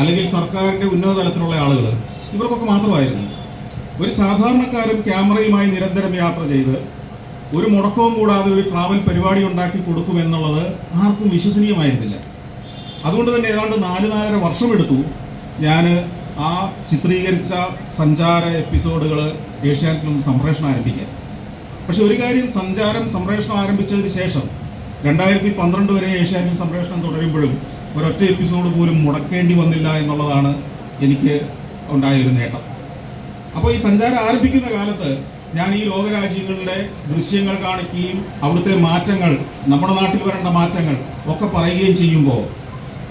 അല്ലെങ്കിൽ സർക്കാരിന്റെ ഉന്നത തലത്തിലുള്ള ആളുകൾ. ഇവർക്കൊക്കെ മാത്രമായിരുന്നു. ഒരു സാധാരണക്കാരും ക്യാമറയുമായി നിരന്തരം യാത്ര ചെയ്ത് ഒരു മുടക്കവും കൂടാതെ ഒരു ട്രാവൽ പരിപാടി ഉണ്ടാക്കി കൊടുക്കുമെന്നുള്ളത് ആർക്കും വിശ്വസനീയമായിരുന്നില്ല. അതുകൊണ്ട് തന്നെ ഏതാണ്ട് നാല് നാലര വർഷമെടുത്തു ഞാൻ ആ ചിത്രീകരിച്ച സഞ്ചാര എപ്പിസോഡുകൾ ഏഷ്യാനെറ്റിലും സംപ്രേഷണം ആരംഭിക്കാൻ. പക്ഷെ ഒരു കാര്യം സഞ്ചാരം സംപ്രേഷണം ആരംഭിച്ചതിന് ശേഷം രണ്ടായിരത്തി പന്ത്രണ്ട് വരെ ഏഷ്യാനെറ്റിൽ സംപ്രേഷണം തുടരുമ്പോഴും ഒരൊറ്റ എപ്പിസോഡ് പോലും മുടക്കേണ്ടി വന്നില്ല എന്നുള്ളതാണ് എനിക്ക് ഉണ്ടായൊരു നേട്ടം. അപ്പോൾ ഈ സഞ്ചാരം ആരംഭിക്കുന്ന കാലത്ത് ഞാൻ ഈ ലോകരാജ്യങ്ങളുടെ ദൃശ്യങ്ങൾ കാണിക്കുകയും അവിടുത്തെ മാറ്റങ്ങൾ നമ്മുടെ നാട്ടിൽ വരേണ്ട മാറ്റങ്ങൾ ഒക്കെ പറയുകയും ചെയ്യുമ്പോൾ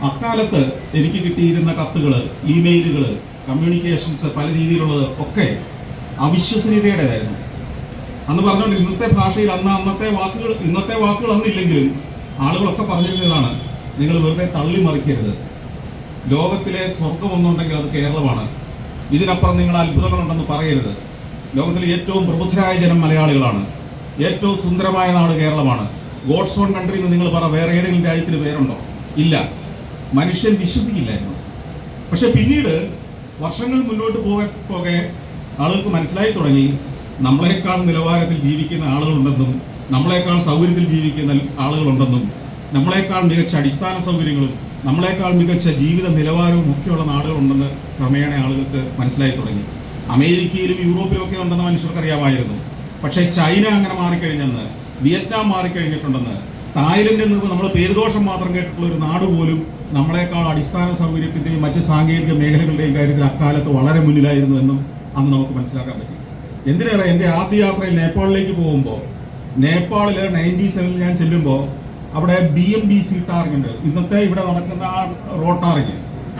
അക്കാലത്ത് എനിക്ക് കിട്ടിയിരുന്ന കത്തുകൾ ഇമെയിലുകൾ കമ്മ്യൂണിക്കേഷൻസ് പല രീതിയിലുള്ളത് ഒക്കെ അവിശ്വസനീയതയുടേതായിരുന്നു. അന്ന് പറഞ്ഞുകൊണ്ട് ഇന്നത്തെ ഭാഷയിൽ അന്ന് അന്നത്തെ വാക്കുകൾ ഇന്നത്തെ വാക്കുകൾ അന്നില്ലെങ്കിലും ആളുകളൊക്കെ പറഞ്ഞിരുന്നതാണ് നിങ്ങൾ വെറുതെ തള്ളി മറിക്കരുത്. ലോകത്തിലെ സ്വർഗം ഒന്നുണ്ടെങ്കിൽ അത് കേരളമാണ്. ഇതിനപ്പുറം നിങ്ങൾ അത്ഭുതങ്ങളുണ്ടെന്ന് പറയരുത്. ലോകത്തിലെ ഏറ്റവും പ്രബുദ്ധരായ ജനം മലയാളികളാണ്. ഏറ്റവും സുന്ദരമായ നാട് കേരളമാണ്. ഗോഡ്സ് ഓൺ കൺട്രി എന്ന് നിങ്ങൾ പറ വേറെ ഏതെങ്കിലും രാജ്യത്തിന് പേരുണ്ടോ? ഇല്ല. മനുഷ്യൻ വിശ്വസിക്കില്ലായിരുന്നു. പക്ഷെ പിന്നീട് വർഷങ്ങൾ മുന്നോട്ട് പോകെ പോകെ ആളുകൾക്ക് മനസ്സിലായി തുടങ്ങി. നമ്മളെക്കാൾ നിലവാരത്തിൽ ജീവിക്കുന്ന ആളുകളുണ്ടെന്നും നമ്മളെക്കാൾ സൗകര്യത്തിൽ ജീവിക്കുന്ന ആളുകളുണ്ടെന്നും നമ്മളെക്കാൾ മികച്ച അടിസ്ഥാന സൗകര്യങ്ങളും നമ്മളെക്കാൾ മികച്ച ജീവിത നിലവാരവും ഒക്കെയുള്ള നാടുകളുണ്ടെന്ന് ക്രമേണ ആളുകൾക്ക് മനസ്സിലായി തുടങ്ങി. അമേരിക്കയിലും യൂറോപ്പിലും ഒക്കെ ഉണ്ടെന്ന് മനുഷ്യർക്കറിയാമായിരുന്നു. പക്ഷേ ചൈന അങ്ങനെ മാറിക്കഴിഞ്ഞെന്ന് വിയറ്റ്നാം മാറിക്കഴിഞ്ഞിട്ടുണ്ടെന്ന് തായ്ലൻഡിൽ നിന്ന് നമ്മൾ പേരുദോഷം മാത്രം കേട്ടിട്ടുള്ള ഒരു നാട് പോലും നമ്മളെക്കാൾ അടിസ്ഥാന സൗകര്യത്തിന്റെയും മറ്റ് സാങ്കേതിക മേഖലകളുടെയും കാര്യത്തിൽ അക്കാലത്ത് വളരെ മുന്നിലായിരുന്നു എന്നും അന്ന് നമുക്ക് മനസ്സിലാക്കാൻ പറ്റി. എന്തിനേറെ എന്റെ ആദ്യ യാത്രയിൽ നേപ്പാളിലേക്ക് പോകുമ്പോൾ നേപ്പാളിൽ നയന്റി സെവനിൽ ഞാൻ ചെല്ലുമ്പോൾ അവിടെ B M B C target ഇന്നത്തെ ഇവിടെ നടക്കുന്ന ആ റോഡ് ടാറിങ്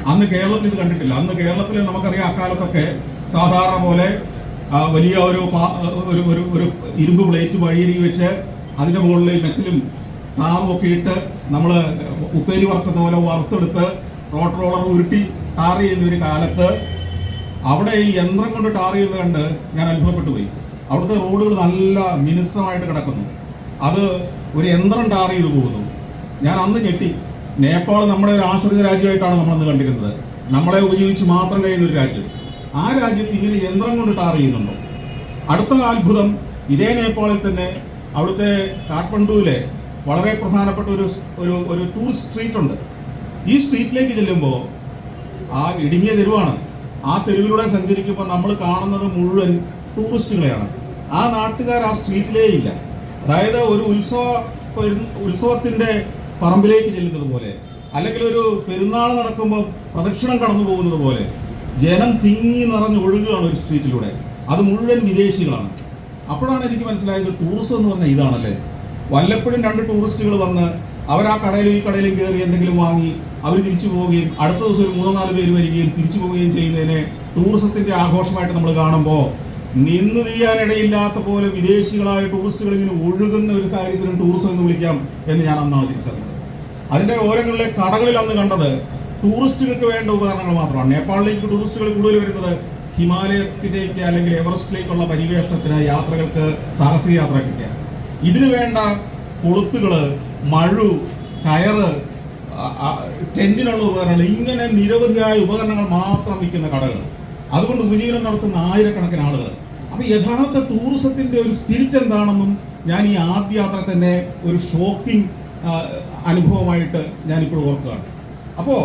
അന്ന് കേരളത്തിൽ ഇത് കണ്ടിട്ടില്ല. അന്ന് കേരളത്തിൽ നമുക്കറിയാം അക്കാലത്തൊക്കെ സാധാരണ പോലെ വലിയ ഒരു ഒരു ഒരു ഇരുമ്പ് പ്ലേറ്റ് വഴിയരി വെച്ച് അതിന്റെ മുകളിൽ മെറ്റലും ടാറും ഒക്കെ ഇട്ട് നമ്മൾ ഉപ്പേരി വറുക്കുന്ന പോലെ വറുത്തെടുത്ത് റോഡ് റോളർ ഉരുട്ടി ടാർ ചെയ്യുന്ന ഒരു കാലത്ത് അവിടെ ഈ യന്ത്രം കൊണ്ട് ടാർ ചെയ്യുന്നത് കണ്ട് ഞാൻ അത്ഭുതപ്പെട്ടു പോയി. അവിടുത്തെ റോഡുകൾ നല്ല മിനുസമായിട്ട് കിടക്കുന്നു. അത് ഒരു യന്ത്രം ടാർ ചെയ്ത് പോകുന്നു. ഞാൻ അന്ന് ഞെട്ടി. നേപ്പാൾ നമ്മുടെ ഒരു ആശ്രിത രാജ്യമായിട്ടാണ് നമ്മൾ അന്ന് കണ്ടിരുന്നത്. നമ്മളെ ഉപയോഗിച്ച് മാത്രം കഴിയുന്ന ഒരു രാജ്യം. ആ രാജ്യത്ത് ഇങ്ങനെ യന്ത്രം കൊണ്ട് ടാർ ചെയ്യുന്നുണ്ടോ? അടുത്ത അത്ഭുതം ഇതേ നേപ്പാളിൽ തന്നെ അവിടുത്തെ കാഠ്മണ്ഡുവിലെ വളരെ പ്രധാനപ്പെട്ട ഒരു ഒരു ഒരു ടൂറിസ്റ്റ് സ്ട്രീറ്റ് ഉണ്ട്. ഈ സ്ട്രീറ്റിലേക്ക് ചെല്ലുമ്പോൾ ആ ഇടുങ്ങിയ തെരുവാണ്. ആ തെരുവിലൂടെ സഞ്ചരിക്കുമ്പോൾ നമ്മൾ കാണുന്നത് മുഴുവൻ ടൂറിസ്റ്റുകളെയാണ് ആ നാട്ടുകാർ ആ സ്ട്രീറ്റിലേ ഇല്ല. അതായത് ഒരു ഉത്സവ ഉത്സവത്തിന്റെ പറമ്പിലേക്ക് ചെല്ലുന്നത് പോലെ അല്ലെങ്കിൽ ഒരു പെരുന്നാൾ നടക്കുമ്പോൾ പ്രദക്ഷിണം കടന്നു പോകുന്നത് പോലെ ജനം തിങ്ങി നിറഞ്ഞ് ഒഴുകുകയാണ് ഒരു സ്ട്രീറ്റിലൂടെ അത് മുഴുവൻ വിദേശികളാണ്. അപ്പോഴാണ് എനിക്ക് മനസ്സിലായത് ടൂറിസം എന്ന് പറഞ്ഞാൽ ഇതാണല്ലേ. വല്ലപ്പോഴും രണ്ട് ടൂറിസ്റ്റുകൾ വന്ന് അവർ ആ കടയിലും ഈ കടയിലും കയറി എന്തെങ്കിലും വാങ്ങി അവർ തിരിച്ചു പോവുകയും അടുത്ത ദിവസം ഒരു മൂന്നോ നാല് പേര് വരികയും തിരിച്ചു പോവുകയും ചെയ്യുന്നതിനെ ടൂറിസത്തിന്റെ ആഘോഷമായിട്ട് നമ്മൾ കാണുമ്പോൾ നിന്ന് തീയാനിടയില്ലാത്ത പോലെ വിദേശികളായ ടൂറിസ്റ്റുകൾ ഇങ്ങനെ ഒഴുകുന്ന ഒരു കാര്യത്തിനും ടൂറിസം എന്ന് വിളിക്കാം എന്ന് ഞാൻ അന്നാണ് തിരിച്ചറിഞ്ഞത് അതിന്റെ ഓരങ്ങളിലെ കടകളിൽ അന്ന് കണ്ടത് ടൂറിസ്റ്റുകൾക്ക് വേണ്ട ഉപകരണങ്ങൾ മാത്രമാണ്. നേപ്പാളിലേക്ക് ടൂറിസ്റ്റുകൾ കൂടുതൽ വരുന്നത് ഹിമാലയത്തിലേക്ക് അല്ലെങ്കിൽ എവറസ്റ്റിലേക്കുള്ള പരിവേഷണത്തിന് യാത്രകൾക്ക് സാഹസിക യാത്രക്കൊക്കെയാണ് ഇതിനു വേണ്ട കൊളുത്തുകൾ മഴു കയറ് ടെന്റിനുള്ള ഉപകരണങ്ങൾ ഇങ്ങനെ നിരവധിയായ ഉപകരണങ്ങൾ മാത്രം വിൽക്കുന്ന കടകൾ. അതുകൊണ്ട് ഉപജീവനം നടത്തുന്ന ആയിരക്കണക്കിന് ആളുകൾ അപ്പൊ യഥാർത്ഥ ടൂറിസത്തിന്റെ ഒരു സ്പിരിറ്റ് എന്താണെന്നും ഞാൻ ഈ ആദ്യ യാത്ര തന്നെ ഒരു ഷോക്കിംഗ് അനുഭവമായിട്ട് ഞാനിപ്പോൾ ഓർക്കുകയാണ്. അപ്പോൾ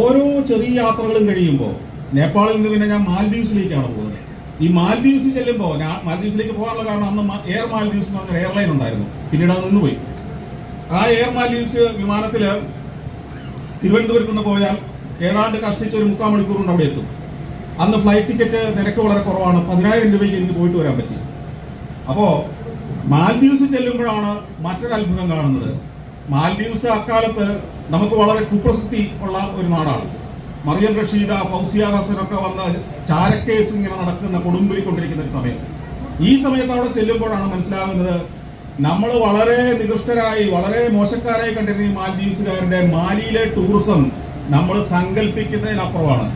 ഓരോ ചെറിയ യാത്രകളും കഴിയുമ്പോൾ നേപ്പാളിൽ നിന്ന് പിന്നെ ഞാൻ മാൽദീവ്സിലേക്കാണ് പോകുന്നത്. ഈ മാൽദീവ്സിൽ ചെല്ലുമ്പോൾ ഞാൻ മാൽദീവ്സിലേക്ക് പോകാനുള്ള കാരണം അന്ന് എയർ മാൽദീവ്സ് എന്ന് പറഞ്ഞ എയർലൈൻ ഉണ്ടായിരുന്നു. പിന്നീട് അത് നിന്നുപോയി. ആ എയർ മാൽദീവ്സ് വിമാനത്തിൽ തിരുവനന്തപുരത്ത് നിന്ന് പോയാൽ ഏതാണ്ട് കഷ്ടിച്ച് ഒരു മുക്കാൽ മണിക്കൂർ കൊണ്ട് അവിടെ എത്തും. അന്ന് ഫ്ലൈറ്റ് ടിക്കറ്റ് നിരക്ക് വളരെ കുറവാണ്. പതിനായിരം രൂപയ്ക്ക് എനിക്ക് പോയിട്ട് വരാൻ പറ്റി. അപ്പോ മാൽദീവ്സ് ചെല്ലുമ്പോഴാണ് മറ്റൊരു അത്ഭുതം കാണുന്നത്. മാൽദീവ്സ് അക്കാലത്ത് നമുക്ക് വളരെ കുപ്രസിദ്ധി ഉള്ള ഒരു നാടാണ്. മറിയം റഷീദ ഫൗസിയ ഒക്കെ വന്ന് ചാരക്കേസ് ഇങ്ങനെ നടക്കുന്ന കൊടുമ്പിരിക്കൊണ്ടിരിക്കുന്ന ഒരു സമയം. ഈ സമയത്ത് അവിടെ ചെല്ലുമ്പോഴാണ് മനസ്സിലാകുന്നത് നമ്മൾ വളരെ നികൃഷ്ടരായി വളരെ മോശക്കാരായി കണ്ടിരുന്ന ഈ മാൽദീവ്സുകാരുടെ മാലിയിലെ ടൂറിസം നമ്മൾ സങ്കല്പിക്കുന്നതിനപ്പുറമാണ്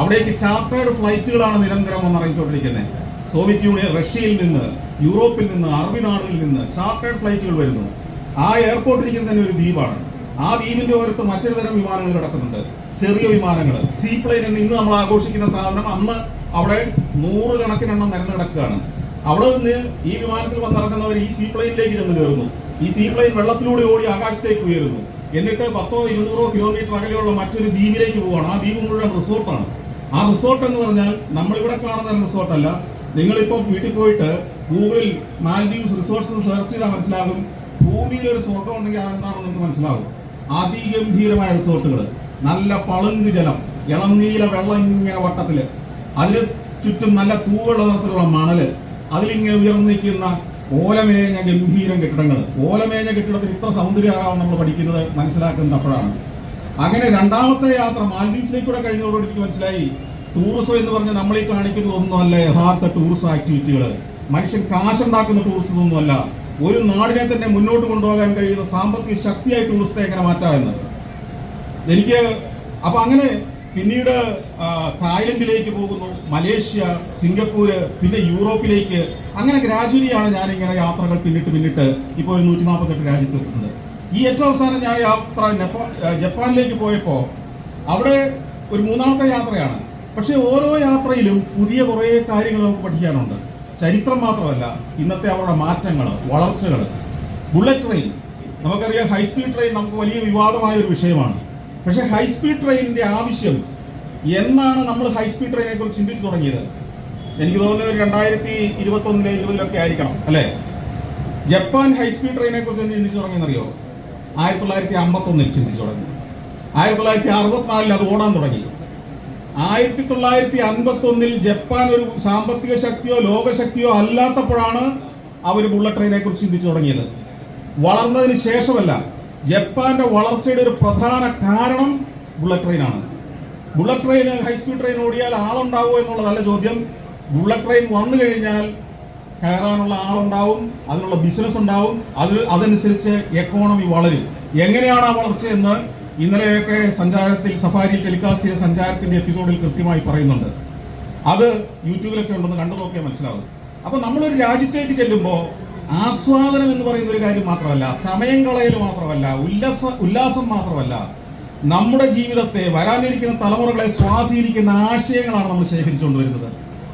അവിടേക്ക് ചാർട്ടേഡ് ഫ്ലൈറ്റുകളാണ് നിരന്തരം വന്നിറങ്ങിക്കൊണ്ടിരിക്കുന്നത് സോവിയറ്റ് യൂണിയൻ റഷ്യയിൽ നിന്ന് യൂറോപ്പിൽ നിന്ന് അറബി നാടുകളിൽ നിന്ന് ചാർട്ടേഡ് ഫ്ലൈറ്റുകൾ വരുന്നു. ആ എയർപോർട്ടിൽ ഇരിക്കുന്ന തന്നെ ഒരു ദ്വീപാണ്. ആ ദ്വീപിന്റെ ഓരത്ത് മറ്റൊരു തരം വിമാനങ്ങൾ കിടക്കുന്നുണ്ട്. ചെറിയ വിമാനങ്ങൾ. സീ പ്ലെയിൻ എന്ന് ഇന്ന് നമ്മൾ ആഘോഷിക്കുന്ന സാധനം അന്ന് അവിടെ നൂറുകണക്കിനെണ്ണം നിരന്ന് കിടക്കുകയാണ്. അവിടെ നിന്ന് ഈ വിമാനത്തിൽ വന്നിറങ്ങുന്നവർ ഈ സീ പ്ലെയിനിലേക്ക് ചെന്ന് കയറുന്നു. ഈ സീ പ്ലെയിൻ വെള്ളത്തിലൂടെ ഓടി ആകാശത്തേക്ക് ഉയരുന്നു. എന്നിട്ട് പത്തോ ഇരുന്നൂറോ കിലോമീറ്റർ അകലെയുള്ള മറ്റൊരു ദ്വീപിലേക്ക് പോവാണ്. ആ ദ്വീപ് മുഴുവൻ റിസോർട്ടാണ്. ആ റിസോർട്ട് എന്ന് പറഞ്ഞാൽ നമ്മളിവിടെ കാണുന്ന റിസോർട്ടല്ല നിങ്ങളിപ്പോൾ വീട്ടിൽ പോയിട്ട് ഗൂഗിളിൽ മാൽഡീവ്സ് റിസോർട്ട്സ് എന്ന് സെർച്ച് ചെയ്താൽ മനസ്സിലാകും. ഭൂമിയിൽ ഒരു സ്വർഗം ഉണ്ടെങ്കിൽ അതെന്താണെന്ന് നിങ്ങൾക്ക് മനസ്സിലാകും അതിഗംഭീരമായ റിസോർട്ടുകൾ നല്ല പളുങ്ക് ജലം. ഇളനീല വെള്ളം ഇങ്ങനെ വട്ടത്തിൽ. അതിന് ചുറ്റും നല്ല തൂവുള്ള നിറത്തിലുള്ള മണൽ. അതിലിങ്ങനെ ഉയർന്നു നിൽക്കുന്ന ഓലമേഞ്ഞ ഗംഭീരം കെട്ടിടങ്ങൾ ഓലമേഞ്ഞ കെട്ടിടത്തിൽ ഇത്ര സൗന്ദര്യമാകാം നമ്മൾ പഠിക്കുന്നത് മനസ്സിലാക്കുന്നത് അപ്പോഴാണ് അങ്ങനെ രണ്ടാമത്തെ യാത്ര മാൽദീവ്സിലേക്കൂടെ കഴിഞ്ഞതോടുകൂടി എനിക്ക് മനസ്സിലായി. ടൂറിസം എന്ന് പറഞ്ഞ് നമ്മൾ ഈ കാണിക്കുന്നത് ഒന്നുമല്ല യഥാർത്ഥ ടൂറിസം ആക്ടിവിറ്റികൾ മനുഷ്യൻ കാശുണ്ടാക്കുന്ന ടൂറിസം ഒന്നുമല്ല ഒരു നാടിനെ തന്നെ മുന്നോട്ട് കൊണ്ടുപോകാൻ കഴിയുന്ന സാമ്പത്തിക ശക്തിയായി ടൂറിസത്തെ എങ്ങനെ മാറ്റാമെന്ന് എനിക്ക് അപ്പൊ അങ്ങനെ പിന്നീട് തായ്ലൻഡിലേക്ക് പോകുന്നു മലേഷ്യ സിംഗപ്പൂര് പിന്നെ യൂറോപ്പിലേക്ക്. അങ്ങനെ ഗ്രാജുവലിയാണ് ഞാൻ ഇങ്ങനെ യാത്രകൾ പിന്നിട്ട് പിന്നിട്ട് ഇപ്പോൾ ഒരു നൂറ്റി നാൽപ്പത്തെട്ട് രാജ്യത്ത് എത്തുന്നത്. ഈ ഏറ്റവും അവസാനം ഞാൻ യാത്ര ജപ്പാനിലേക്ക് പോയപ്പോൾ അവിടെ ഒരു മൂന്നാമത്തെ യാത്രയാണ്. പക്ഷേ ഓരോ യാത്രയിലും പുതിയ കുറേ കാര്യങ്ങൾ നമുക്ക് പഠിക്കാനുണ്ട്. ചരിത്രം മാത്രമല്ല ഇന്നത്തെ അവരുടെ മാറ്റങ്ങൾ വളർച്ചകൾ ബുള്ളറ്റ് ട്രെയിൻ നമുക്കറിയാം ഹൈസ്പീഡ് ട്രെയിൻ നമുക്ക് വലിയ വിവാദമായ ഒരു വിഷയമാണ്. പക്ഷേ ഹൈസ്പീഡ് ട്രെയിനിന്റെ ആവശ്യം എന്നാണ് നമ്മൾ ഹൈസ്പീഡ് ട്രെയിനെ കുറിച്ച് ചിന്തിച്ചു തുടങ്ങിയത്. എനിക്ക് തോന്നുന്നത് ഒരു രണ്ടായിരത്തി ഇരുപത്തി ഒന്നിലെ ഇരുപതിലൊക്കെ ആയിരിക്കണം അല്ലേ? ജപ്പാൻ ഹൈസ്പീഡ് ട്രെയിനെ കുറിച്ച് ചിന്തിച്ചു തുടങ്ങിയെന്നറിയോ? ആയിരത്തി തൊള്ളായിരത്തി അമ്പത്തി ഒന്നിൽ ചിന്തിച്ചു തുടങ്ങി. ആയിരത്തി തൊള്ളായിരത്തി അറുപത്തിനാലിൽ അത് ഓടാൻ തുടങ്ങി. ആയിരത്തി തൊള്ളായിരത്തി അമ്പത്തി ഒന്നിൽ ജപ്പാൻ ഒരു സാമ്പത്തിക ശക്തിയോ ലോകശക്തിയോ അല്ലാത്തപ്പോഴാണ് അവർ ബുള്ളറ്റ് ട്രെയിനെ കുറിച്ച് ചിന്തിച്ചു തുടങ്ങിയത്. വളർന്നതിന് ശേഷമല്ല ജപ്പാന്റെ വളർച്ചയുടെ ഒരു പ്രധാന കാരണം ബുള്ളറ്റ് ട്രെയിനാണ്. Bullet train high speed train ഓടിയാൽ ആളുണ്ടാവുമോ എന്നുള്ളതല്ല ചോദ്യം. ബുള്ളറ്റ് ട്രെയിൻ വന്നു കഴിഞ്ഞാൽ കയറാനുള്ള ആളുണ്ടാവും അതിനുള്ള ബിസിനസ് ഉണ്ടാവും അത് അതനുസരിച്ച് എക്കോണമി വളരും. എങ്ങനെയാണ് ആ വളർച്ചയെന്ന് ഇന്നലെയൊക്കെ സഞ്ചാരത്തിൽ സഫാരി ടെലികാസ്റ്റ് ചെയ്ത സഞ്ചാരത്തിന്റെ എപ്പിസോഡിൽ കൃത്യമായി പറയുന്നുണ്ട്. അത് യൂട്യൂബിലൊക്കെ ഉണ്ടെന്ന് കണ്ടു നോക്കിയാൽ മനസ്സിലാവും. അപ്പൊ നമ്മളൊരു രാജ്യത്തേക്ക് ചെല്ലുമ്പോൾ ആസ്വാദനം എന്ന് പറയുന്ന ഒരു കാര്യം മാത്രമല്ല സമയം കളയൽ മാത്രമല്ല ഉല്ലാസ ഉല്ലാസം മാത്രമല്ല നമ്മുടെ ജീവിതത്തെ വരാനിരിക്കുന്ന തലമുറകളെ സ്വാധീനിക്കുന്ന ആശയങ്ങളാണ് നമ്മൾ ശേഖരിച്ചുകൊണ്ടുവരുന്നത്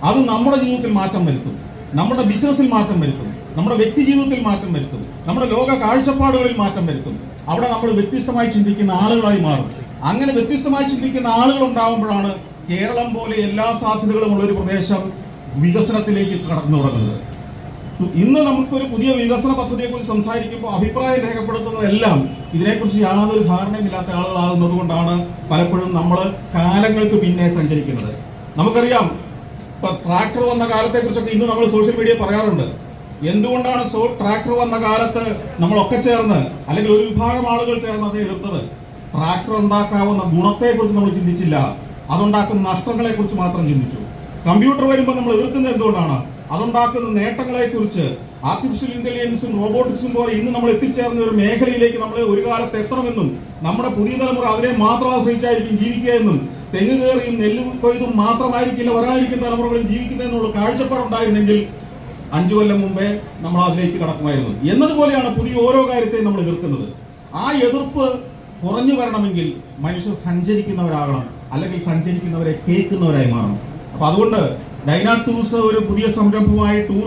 അത് നമ്മുടെ ജീവിതത്തിൽ മാറ്റം വരുത്തും. നമ്മുടെ ബിസിനസ്സിൽ മാറ്റം വരുത്തും. നമ്മുടെ വ്യക്തി ജീവിതത്തിൽ മാറ്റം വരുത്തും. നമ്മുടെ ലോക കാഴ്ചപ്പാടുകളിൽ മാറ്റം വരുത്തും. അവിടെ നമ്മൾ വ്യത്യസ്തമായി ചിന്തിക്കുന്ന ആളുകളായി മാറും. അങ്ങനെ വ്യത്യസ്തമായി ചിന്തിക്കുന്ന ആളുകൾ ഉണ്ടാകുമ്പോഴാണ് കേരളം പോലെ എല്ലാ സാധ്യതകളുമുള്ള ഒരു പ്രദേശം വികസനത്തിലേക്ക് കടന്നു തുടങ്ങുന്നത്. ഇന്ന് നമുക്കൊരു പുതിയ വികസന പദ്ധതിയെ കുറിച്ച് സംസാരിക്കുമ്പോൾ അഭിപ്രായം രേഖപ്പെടുത്തുന്നതെല്ലാം ഇതിനെക്കുറിച്ച് യാതൊരു ധാരണയുമില്ലാത്ത ആളുകളാകുന്നത് കൊണ്ടാണ് പലപ്പോഴും നമ്മൾ കാലങ്ങൾക്ക് പിന്നെ സഞ്ചരിക്കുന്നത്. നമുക്കറിയാം ട്രാക്ടർ വന്ന കാലത്തെക്കുറിച്ചൊക്കെ ഇന്ന് നമ്മൾ സോഷ്യൽ മീഡിയ പറയാറുണ്ട്. എന്തുകൊണ്ടാണ് സോ ട്രാക്ടർ വന്ന കാലത്ത് നമ്മളൊക്കെ ചേർന്ന് അല്ലെങ്കിൽ ഒരു വിഭാഗം ആളുകൾ ചേർന്ന് അത് എതിർത്തത്? ട്രാക്ടർ ഉണ്ടാക്കാവുന്ന ഗുണത്തെക്കുറിച്ച് നമ്മൾ ചിന്തിച്ചില്ല. അതുണ്ടാക്കുന്ന നഷ്ടങ്ങളെ കുറിച്ച് മാത്രം ചിന്തിച്ചു. കമ്പ്യൂട്ടർ വരുമ്പോൾ നമ്മൾ എതിർക്കുന്നത് എന്തുകൊണ്ടാണ്? അതുണ്ടാക്കുന്ന നേട്ടങ്ങളെ കുറിച്ച് ആർട്ടിഫിഷ്യൽ ഇന്റലിജൻസും റോബോട്ടിക്സും പോലെ ഇന്ന് നമ്മൾ എത്തിച്ചേർന്ന ഒരു മേഖലയിലേക്ക് നമ്മൾ ഒരു കാലത്ത് എത്തണമെന്നും നമ്മുടെ പുതിയ തലമുറ അതിനെ മാത്രം ആശ്രയിച്ചായിരിക്കും ജീവിക്കുക എന്നും തെങ്ങ് കയറിയും നെല്ല് കൊയ്തും മാത്രമായിരിക്കില്ല ഒരായിരിക്കും തലമുറകളും ജീവിക്കുന്നതെന്നുള്ള കാഴ്ചപ്പാടുണ്ടായിരുന്നെങ്കിൽ അഞ്ചു കൊല്ലം മുമ്പേ നമ്മൾ അതിലേക്ക് കടക്കുമായിരുന്നു. എന്നതുപോലെയാണ് പുതിയ ഓരോ കാര്യത്തെയും നമ്മൾ എതിർക്കുന്നത്. ആ എതിർപ്പ് കുറഞ്ഞു വരണമെങ്കിൽ മനുഷ്യർ സഞ്ചരിക്കുന്നവരാകണം. അല്ലെങ്കിൽ സഞ്ചരിക്കുന്നവരെ കേൾക്കുന്നവരായി മാറണം. അപ്പൊ അതുകൊണ്ട് ഡൈനാ ടൂർസ് ഒരു പുതിയ സംരംഭമായി ടൂർ